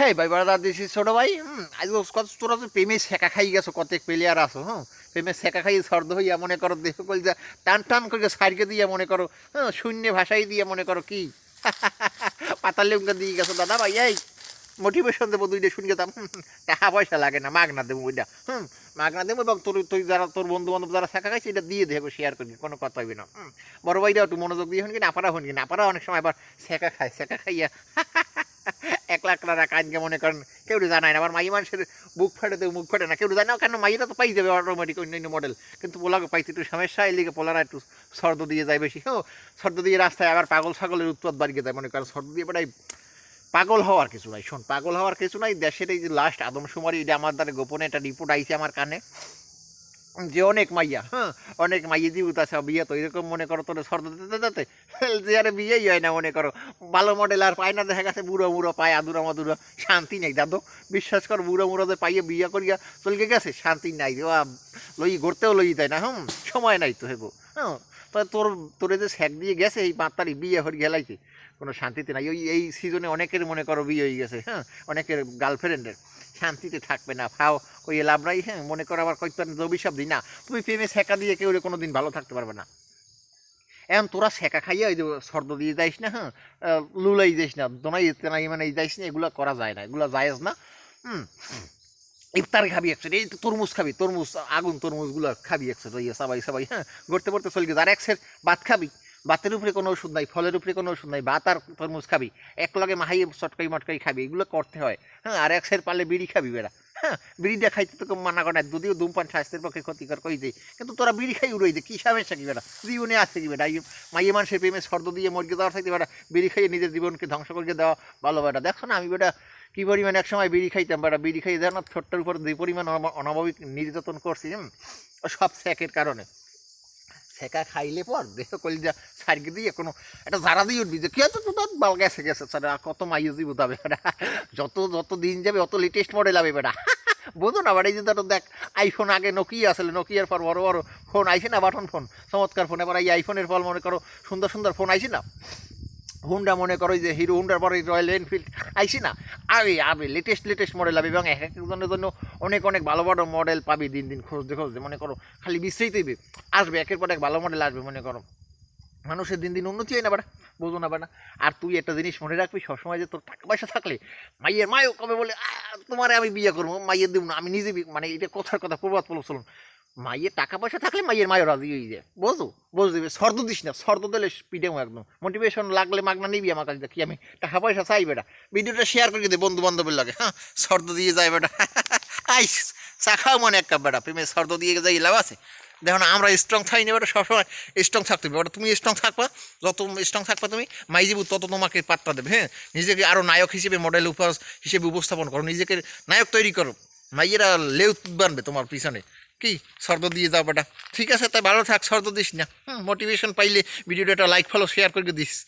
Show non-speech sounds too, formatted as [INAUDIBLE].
হ্যাঁ ভাই বাড়া দিছি, ছোট ভাই আজ কত তোরা তো প্রেমে শেখা খাই গেছো কত প্লেয়ার আছো হ্যাঁ প্রেমে শেখা খাই সর্দ হইয়া মনে করো, দেহ কল যা টান টান করে সাইডকে দিয়ে মনে করো হ্যাঁ শূন্য ভাষাই দিয়ে মনে করো কি? [LAUGHS] পাতাল লেমকা দিয়ে গেছো, দাদা ভাই, এই মোটিভেশন দেবো দুইটা শুনে গেতাম টাকা পয়সা লাগে না, মাগনা দেবো ওইটা হুম, মাগনা দেবো এবং তোর তুই যারা, তোর বন্ধু বান্ধব যারা শেখা খাইছে, এটা দিয়ে দেবো শেয়ার করবি কোনো কথা হবে না বড় ভাইরা একটু মনোযোগ দিয়ে হন কি না পারা হন কি না পারা অনেক সময় আবার শেখা খায়, শেখা খাইয়া [LAUGHS] এক লাখ টাকা কাজকে মনে করেন, কেউ জানায় না। আবার মাই মানুষের বুক ফাটে দেবে মুখ ফাটে না। কেউ জানে কেন মাইরা তো পাই যাবে অটোমেটিক অন্যান্য মডেল কিন্তু পোলাকে পাইতে একটু সমস্যা, এই লিগে পোলারা একটু শর্ত দিয়ে যায় বেশি। হ্যাঁ শর্ত দিয়ে রাস্তায় আবার পাগল ছাগলের উৎপাদ বাড়িয়ে দেয়। মনে করেন শর্ত দিয়ে বেটাই পাগল হওয়ার কিছু নাই। শোন, পাগল হওয়ার কিছু নাই। দেশের এই যে লাস্ট আদমশুমারি, এটা আমার দ্বারা গোপনে একটা রিপোর্ট আইছে আমার কানে। যে অনেক মাইয়া হ্যাঁ অনেক মাইয়ে জীবিত আছে, বিয়ে তো এরকম মনে করো তোর শর্ত দিতে দিতে যে বিয়েই হয় না, মনে করো। ভালো মডেল আর পায় না, দেখা গেছে বুড়ো মুড়ো পায়, আদুরা মাদুরা। শান্তি নেই, দাদু। বিশ্বাস কর, বুড়ো মুড়োদের পাইয়ে বিয়ে করিয়া চলকে গেছে, শান্তি নাই। লই ঘুরতেও লই তাই না, হুম? সময় নাই তো হেবো হ্যাঁ তো তোর, তোরে যে স্যাক দিয়ে গেছে, এই পাঁচ তারিখ বিয়ে হয়ে গেলাইছে, কোনো শান্তিতে নাই। ওই, এই সিজনে অনেকের মনে করো বিয়ে হয়ে গেছে হ্যাঁ অনেকের গার্লফ্রেন্ডের শান্তিতে থাকবে না ফাও ওই লাভ নাই হ্যাঁ মনে করো আবার কয়েকটা অভিশাপ দিই না। তুমি প্রেমে শেখা দিয়ে কেউ কোনো দিন ভালো থাকতে পারবে না। এখন তোরা শেখা খাইয়া ওই যে শর্ত দিয়ে যাইস না হ্যাঁ? লুলাই যাইস না, দোনাই তেনাই মানে যাইস না, এগুলো করা যায় না, এগুলো যায়জ না। হুম ইফতার খাবি একসাথে, এই তরমুজ খাবি, তরমুজ, আগুন তরমুজগুলো খাবি একসাথে ইয়ে সবাই সবাই হ্যাঁ? গড়তে পড়তে চলে গেছে। আর একসের ভাত খাবি, ভাতের উপরে কোনো ওষুধ নাই, ফলের উপরে কোনো ওষুধ নাই, ভাত আর তরমুজ খাবি। এক লগে মাহাই চটকাই মটকাই খাবি, এগুলো করতে হয় হ্যাঁ? আর এক সের পারলে বিড়ি খাবি বেড়া। হ্যাঁ বিড়িটা খাইতে তো কেউ মানা করে যদিও ধূমপান স্বাস্থ্যের পক্ষে ক্ষতিকর, কই দেয় কিন্তু তোরা বিড়ি খাই উড়াই দে, কী সমস্যা কি বেটা? জীবনে আসছে কি বেটা? মাইয়ে মানুষের প্রেমে শর্ত দিয়ে মর্গে দেওয়ার থাকতে বেটা, বিড়ি খাইয়ে নিজের জীবনকে ধ্বংস করে দেওয়া ভালো বেটা। দেখো না, আমি বেটা কী পরিমাণ এক সময় বিড়ি খাইতাম বেটা। বিড়ি খাইয়ে দেয় না ছোট্টের উপর যে পরিমাণ অনাব- অনাবাবিক নির্যাতন করছি সব স্যাকের কারণে। শেখা খাইলে পর দেহ কলিজা সারিকে দিয়ে কোনো একটা জারা দিয়ে উঠবি যে, কি আছে তো বাল গেছে গেছে স্যার কত মাইয়ে দিব তবে যত যত দিন যাবে, অত লেটেস্ট মডেল হবে বেটা। বোঝো না বাড়ি যে ধরো দেখ আইফোন আগে নোকিয়া আসলে নোকিয়ার পর বড় বড় ফোন আইছে না বাটন ফোন চমৎকার ফোন এবার এই আইফোনের ফল মনে করো, সুন্দর সুন্দর ফোন আইছে না? হুন্ডা মনে করো যে হিরো হুন্ডার পরে রয়্যাল এনফিল্ড আইসি না? আরে আবে লেটেস্ট লেটেস্ট মডেল হবে এবং এক একজনের জন্য অনেক অনেক ভালো ভালো মডেল পাবি দিন দিন, খুঁজতে খুঁজতে, মনে করো, খালি বিশ্রেই আসবে, একের পর এক ভালো মডেল আসবে, মনে করো। মানুষের দিন দিন উন্নতি হয় না, বাড়া। বোঝো না বাড়া আর তুই একটা জিনিস মনে রাখবি সবসময় যে তোর টাকা পয়সা থাকলে মাইয়ের মায়ও কবে বলে "আহ, তোমারে আমি বিয়ে করব মাইয়ের দিব না আমি নিজে মানে এটা কথার কথা প্রবাদ বলো চলুন। মাইয়ের টাকা পয়সা থাকলে মাইয়ের মায়ও রাজি হয়ে যায়। বুঝো? বুঝ দিবে শর্ত দিস না শর্ত দিলে পিটেও একদম। মোটিভেশন লাগলে মাগনা নিবি আমার কাছে দেখি আমি টাকা পয়সা চাই বেটা। ভিডিওটা শেয়ার করে দে বন্ধু বান্ধবের লাগে হ্যাঁ? শর্ত দিয়ে যায় বেটা। [LAUGHS] আইস চা খাও মনে এক কাপ বেটা প্রেমের শর্ত দিয়ে যাই লাভ আছে? দেখো না, আমরা স্ট্রং না বেটা, সবসময় স্ট্রং থাকতে হবে। ওটা তুমি স্ট্রং থাকবা, যত স্ট্রং থাকবা তুমি, মাইজিবু তত তোমাকে পাত্তা দেবে হ্যাঁ? নিজেকে আরও নায়ক হিসেবে মডেল উপাস হিসেবে উপস্থাপন করো, নিজেকে নায়ক তৈরি করো। মাইয়েরা লেউ বানবে তোমার পিছনে। কি? শর্ত দিয়ে যাও বেটা। ঠিক আছে, তাই ভালো থাক, শর্ত দিস না। হুম মোটিভেশন পাইলে ভিডিওটা একটা লাইক ফলো শেয়ার করে দিস।